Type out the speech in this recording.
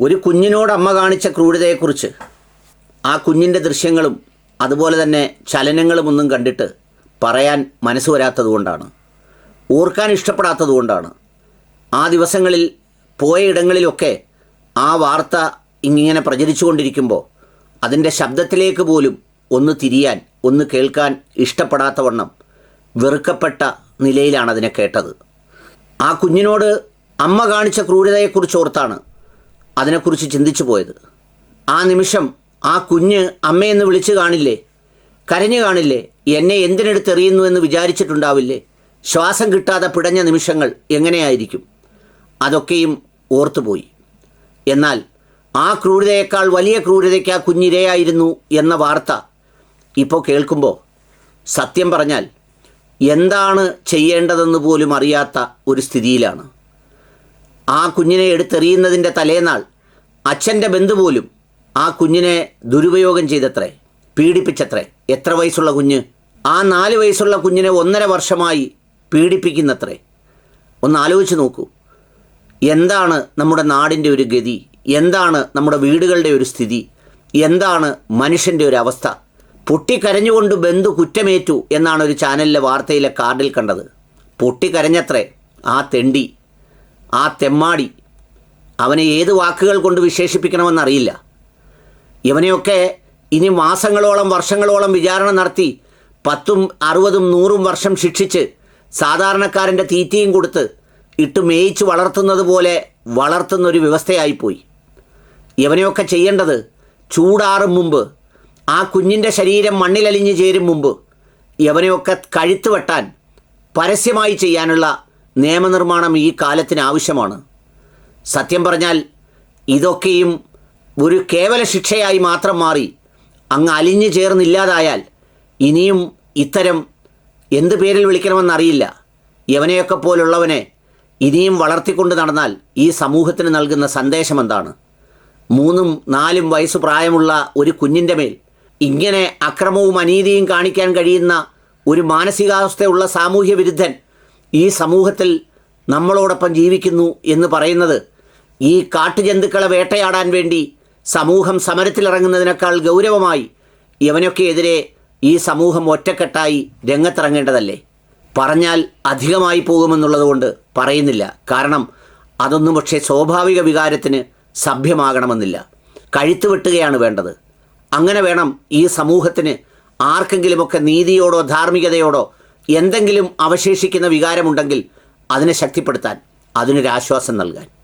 ഒരു കുഞ്ഞിനോട് അമ്മ കാണിച്ച ക്രൂരതയെക്കുറിച്ച് ആ കുഞ്ഞിന്റെ ദൃശ്യങ്ങളും അതുപോലെ തന്നെ ചലനങ്ങളുമൊന്നും കണ്ടിട്ട് പറയാൻ മനസ്സ് വരാത്തതുകൊണ്ടാണ് ഓർക്കാൻ ഇഷ്ടപ്പെടാത്തതുകൊണ്ടാണ് ആ ദിവസങ്ങളിൽ പോയ ഇടങ്ങളിലൊക്കെ ആ വാർത്ത ഇങ്ങനെ പ്രചരിച്ചുകൊണ്ടിരിക്കുമ്പോൾ അതിന്റെ ശബ്ദത്തിലേക്ക് പോലും ഒന്ന് തിരിയാൻ ഒന്ന് കേൾക്കാൻ ഇഷ്ടപ്പെടാത്തവണ്ണം വെറുക്കപ്പെട്ട നിലയിലാണ് അതിനെ കേട്ടത്. ആ കുഞ്ഞിനോട് അമ്മ കാണിച്ച ക്രൂരതയെക്കുറിച്ച് ഓർത്താണ് അതിനെക്കുറിച്ച് ചിന്തിച്ചു പോയത്. ആ നിമിഷം ആ കുഞ്ഞ് അമ്മയെന്ന് വിളിച്ചു കാണില്ലേ? കരഞ്ഞു കാണില്ലേ? എന്നെ എന്തിനെടുത്തെറിയുന്നു എന്ന് വിചാരിച്ചിട്ടുണ്ടാവില്ലേ? ശ്വാസം കിട്ടാതെ പിടഞ്ഞ നിമിഷങ്ങൾ എങ്ങനെയായിരിക്കും? അതൊക്കെയും ഓർത്തുപോയി. എന്നാൽ ആ ക്രൂരതയേക്കാൾ വലിയ ക്രൂരതയ്ക്ക് ആ കുഞ്ഞിരയായിരുന്നു എന്ന വാർത്ത ഇപ്പോൾ കേൾക്കുമ്പോൾ സത്യം പറഞ്ഞാൽ എന്താണ് ചെയ്യേണ്ടതെന്ന് പോലും അറിയാത്ത ഒരു സ്ഥിതിയിലാണ്. ആ കുഞ്ഞിനെ എടുത്തെറിയുന്നതിന്റെ തലേനാൾ അച്ഛന്റെ ബന്ധു പോലും ആ കുഞ്ഞിനെ ദുരുപയോഗം ചെയ്തത്രേ പീഡിപ്പിച്ചത്രേ. എത്ര വയസ്സുള്ള കുഞ്ഞ്? ആ നാല് വയസ്സുള്ള കുഞ്ഞിനെ ഒന്നര വർഷമായി പീഡിപ്പിക്കുന്നത്രേ. ഒന്ന് ആലോചിച്ച് നോക്കൂ. എന്താണ് നമ്മുടെ നാടിന്റെ ഒരു ഗതി? എന്താണ് നമ്മുടെ വീടുകളുടെ ഒരു സ്ഥിതി? എന്താണ് മനുഷ്യന്റെ ഒരു അവസ്ഥ? പൊട്ടിക്കരഞ്ഞുകൊണ്ട് ബന്ധു കുറ്റമേറ്റു എന്നാണ് ഒരു ചാനലിലെ വാർത്തയിലെ കാർഡിൽ കണ്ടത്. പൊട്ടിക്കരഞ്ഞത്രേ ആ തെണ്ടി. ആ തെമ്മാടി അവനെ ഏത് വാക്കുകൾ കൊണ്ട് വിശേഷിപ്പിക്കണമെന്നറിയില്ല. ഇവനെയൊക്കെ ഇനി മാസങ്ങളോളം വർഷങ്ങളോളം വിചാരണ നടത്തി പത്തും അറുപതും നൂറും വർഷം ശിക്ഷിച്ച് സാധാരണക്കാരന്റെ തീറ്റയും കൊടുത്ത് ഇട്ട് മേയിച്ച് വളർത്തുന്നത് പോലെ വളർത്തുന്നൊരു വ്യവസ്ഥയായിപ്പോയി. ഇവനെയൊക്കെ ചെയ്യേണ്ടത് ചൂടാറും മുമ്പ് ആ കുഞ്ഞിന്റെ ശരീരം മണ്ണിലലിഞ്ഞ് ചേരും മുമ്പ് ഇവനെയൊക്കെ കഴുത്ത് വെട്ടാൻ പരസ്യമായി ചെയ്യാനുള്ള നിയമനിർമ്മാണം ഈ കാലത്തിന് ആവശ്യമാണ്. സത്യം പറഞ്ഞാൽ ഇതൊക്കെയും ഒരു കേവല ശിക്ഷയായി മാത്രം മാറി അങ്ങ് അലിഞ്ഞു ചേർന്നില്ലാതായാൽ ഇനിയും ഇത്തരം എന്ത് പേരിൽ വിളിക്കണമെന്നറിയില്ല. യവനെയൊക്കെ പോലുള്ളവനെ ഇനിയും വളർത്തിക്കൊണ്ട് നടന്നാൽ ഈ സമൂഹത്തിന് നൽകുന്ന സന്ദേശം എന്താണ്? മൂന്നും നാലും വയസ്സ് പ്രായമുള്ള ഒരു കുഞ്ഞിന്റെ മേൽ ഇങ്ങനെ അക്രമവും അനീതിയും കാണിക്കാൻ കഴിയുന്ന ഒരു മാനസികാവസ്ഥയുള്ള സാമൂഹ്യ വിരുദ്ധൻ ഈ സമൂഹത്തിൽ നമ്മളോടൊപ്പം ജീവിക്കുന്നു എന്ന് പറയുന്നത് ഈ കാട്ടുജന്തുക്കളെ വേട്ടയാടാൻ വേണ്ടി സമൂഹം സമരത്തിലിറങ്ങുന്നതിനേക്കാൾ ഗൗരവമായി ഇവനൊക്കെ എതിരെ ഈ സമൂഹം ഒറ്റക്കെട്ടായി രംഗത്തിറങ്ങേണ്ടതല്ലേ? പറഞ്ഞാൽ അധികമായി പോകുമെന്നുള്ളതുകൊണ്ട് പറയുന്നില്ല. കാരണം അതൊന്നും പക്ഷേ സ്വാഭാവിക വികാരത്തിന് സഭ്യമാകണമെന്നില്ല. കഴുത്ത് വെട്ടുകയാണ് വേണ്ടത്. അങ്ങനെ വേണം ഈ സമൂഹത്തിന് ആർക്കെങ്കിലുമൊക്കെ നീതിയോടോ ധാർമ്മികതയോടോ എന്തെങ്കിലും അവശേഷിക്കുന്ന വികാരമുണ്ടെങ്കിൽ അതിനെ ശക്തിപ്പെടുത്താൻ അതിനൊരാശ്വാസം നൽകാൻ.